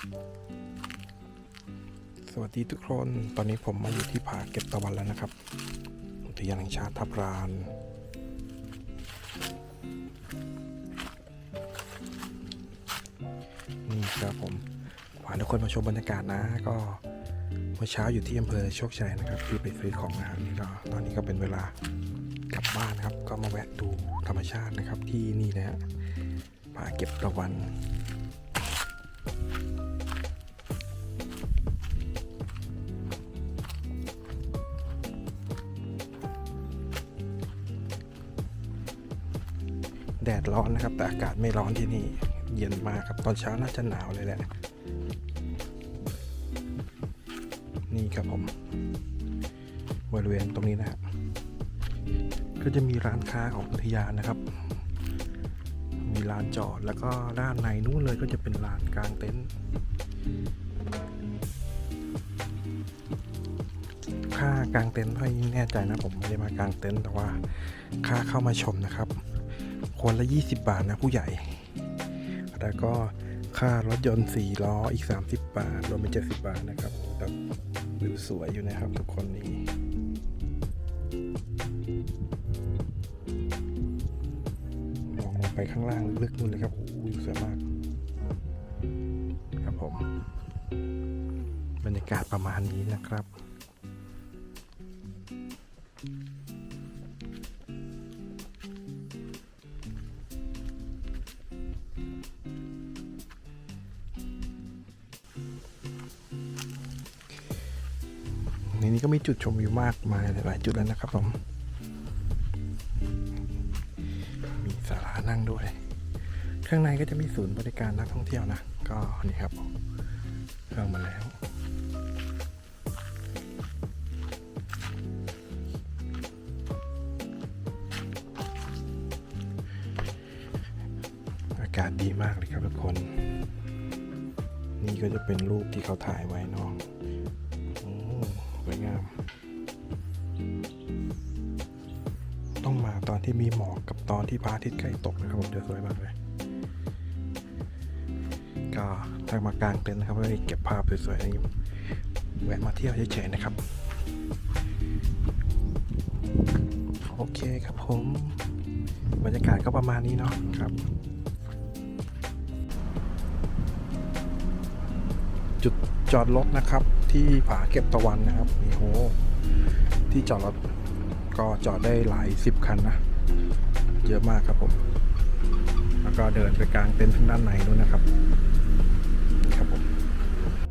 สวัสดีทุกคน ตอนนี้ผมมาอยู่ที่ผาเก็บตะวันแล้วนะครับ อุทยานแห่งชาติทับลาน นี่ครับผมพาทุกคนมาชมบรรยากาศนะ ก็เมื่อเช้าอยู่ที่อำเภอโชคชัยนะครับ ที่ไปซื้อของงานนี่ก็ตอนนี้ก็เป็นเวลากลับบ้านครับ ก็มาแวะดูธรรมชาตินะครับที่นี่นะฮะผาเก็บตะวัน แดดร้อนนะครับ แต่อากาศไม่ร้อนที่นี่ เย็นมากครับ ตอนเช้าน่าจะหนาวเลยแหละ นี่ครับผม บริเวณตรงนี้นะฮะก็จะมีร้านค้าของอุทยานนะครับ ลานจอด แล้วก็ด้านในนู้นเลยก็จะเป็นลานกลางเต็นท์ค่ากลางเต็นท์ไม่แน่ใจนะผมไม่ได้มากลางเต็นท์แต่ว่าค่าเข้ามาชมนะครับ คนละ 20 บาทนะผู้ใหญ่ แล้วก็ค่ารถยนต์4ล้ออีก 30 บาทรวมเป็น70 บาทนะครับแต่วิวสวยอยู่นะครับทุกคนนี่ ข้างล่างลึกๆนู่นเลยครับโอ้โหวิวสวยมาก ครับผม บรรยากาศประมาณนี้นะครับในนี้ก็มีจุดชมวิวมากมายหลายจุดแล้วนะครับผม นั่งด้วย ข้างในก็จะมีศูนย์บริการนักท่องเที่ยวนะ ก็นี่ครับเครื่องมาแล้วอากาศดีมากเลยครับทุกคน นี่ก็จะเป็นรูปที่เขาถ่ายไว้น้อง โอ้สวยงาม ต้องมาตอนที่มีหมอกกับตอนที่พระอาทิตย์ใกล้ตกนะครับผมจะสวยมากเลย ก็ถ้ามากลางเต็นท์นะครับก็ได้เก็บภาพสวยๆนี้แวะมาเที่ยวเฉยๆนะครับ โอเคครับผมบรรยากาศก็ประมาณนี้เนาะครับจุดจอดรถนะครับที่ผาเก็บตะวันนะครับนี่โหที่จอดรถ ก็จอดได้หลายสิบคันนะ เยอะมากครับผม แล้วก็เดินไปกลางเต็นท์ทางด้านในนู้นนะครับ